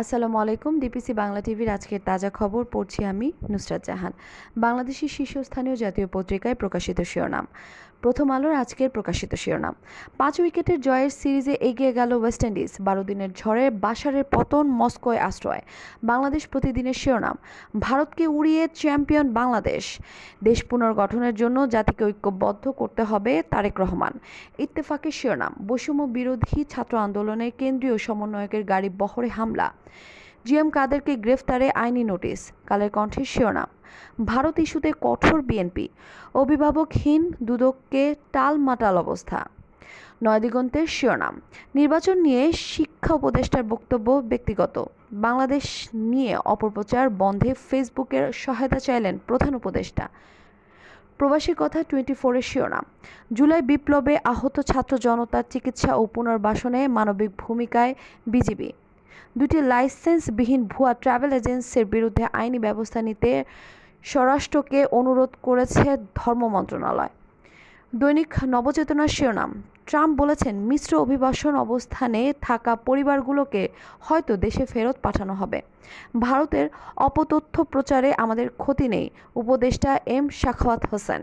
আসসালামু আলাইকুম ডিপিসি বাংলা টিভির আজকের তাজা খবর পড়ছি আমি নুসরাত জাহান। বাংলাদেশের শীর্ষস্থানীয় জাতীয় পত্রিকায় প্রকাশিত শিরোনাম। প্রথম আলোর আজকের প্রকাশিত শিরোনাম। পাঁচ উইকেটের জয়ের সিরিজে এগিয়ে গেল ওয়েস্ট ইন্ডিজ, বারো দিনের ঝড়ে বাসারের পতন মস্কোয় আশ্রয়। বাংলাদেশ প্রতিদিনের শিরোনাম, ভারতকে উড়িয়ে চ্যাম্পিয়ন বাংলাদেশ। দেশ পুনর্গঠনের জন্য জাতিকে ঐক্যবদ্ধ করতে হবে তারেক রহমান। ইত্তেফাকের শিরোনাম, বৈষম্য বিরোধী ছাত্র আন্দোলনের কেন্দ্রীয় সমন্বয়কের গাড়ি বহরে হামলা। জিএম কাদেরকে গ্রেফতারে আইনি নোটিশ, কালের কণ্ঠের শিরোনাম। ভারত ইস্যুতে কঠোর বিএনপি অভিভাবকহীন দুদককে টালমাটাল অবস্থা। নয়দিগন্তের শিরোনাম, নির্বাচন নিয়ে শিক্ষা উপদেষ্টার বক্তব্য ব্যক্তিগত। বাংলাদেশ নিয়ে অপপ্রচার বন্ধে ফেসবুকের সহায়তা চাইলেন প্রধান উপদেষ্টা। প্রবাসী কথা টোয়েন্টি ফোরের শিরোনাম, জুলাই বিপ্লবে আহত ছাত্র জনতার চিকিৎসা ও পুনর্বাসনে মানবিক ভূমিকায় বিজিবি। দুটি লাইসেন্সবিহীন ভুয়া ট্রাভেল এজেন্সির বিরুদ্ধে আইনি ব্যবস্থা নিতে স্বরাষ্ট্রকে অনুরোধ করেছে ধর্ম মন্ত্রণালয়। দৈনিক নবচেতনার শিরোনাম, ট্রাম্প বলেছেন মিশ্র অভিবাসন অবস্থানে থাকা পরিবারগুলোকে হয়তো দেশে ফেরত পাঠানো হবে। ভারতের অপতথ্য প্রচারে আমাদের ক্ষতি নেই, উপদেষ্টা এম শাখাওয়াত হোসেন।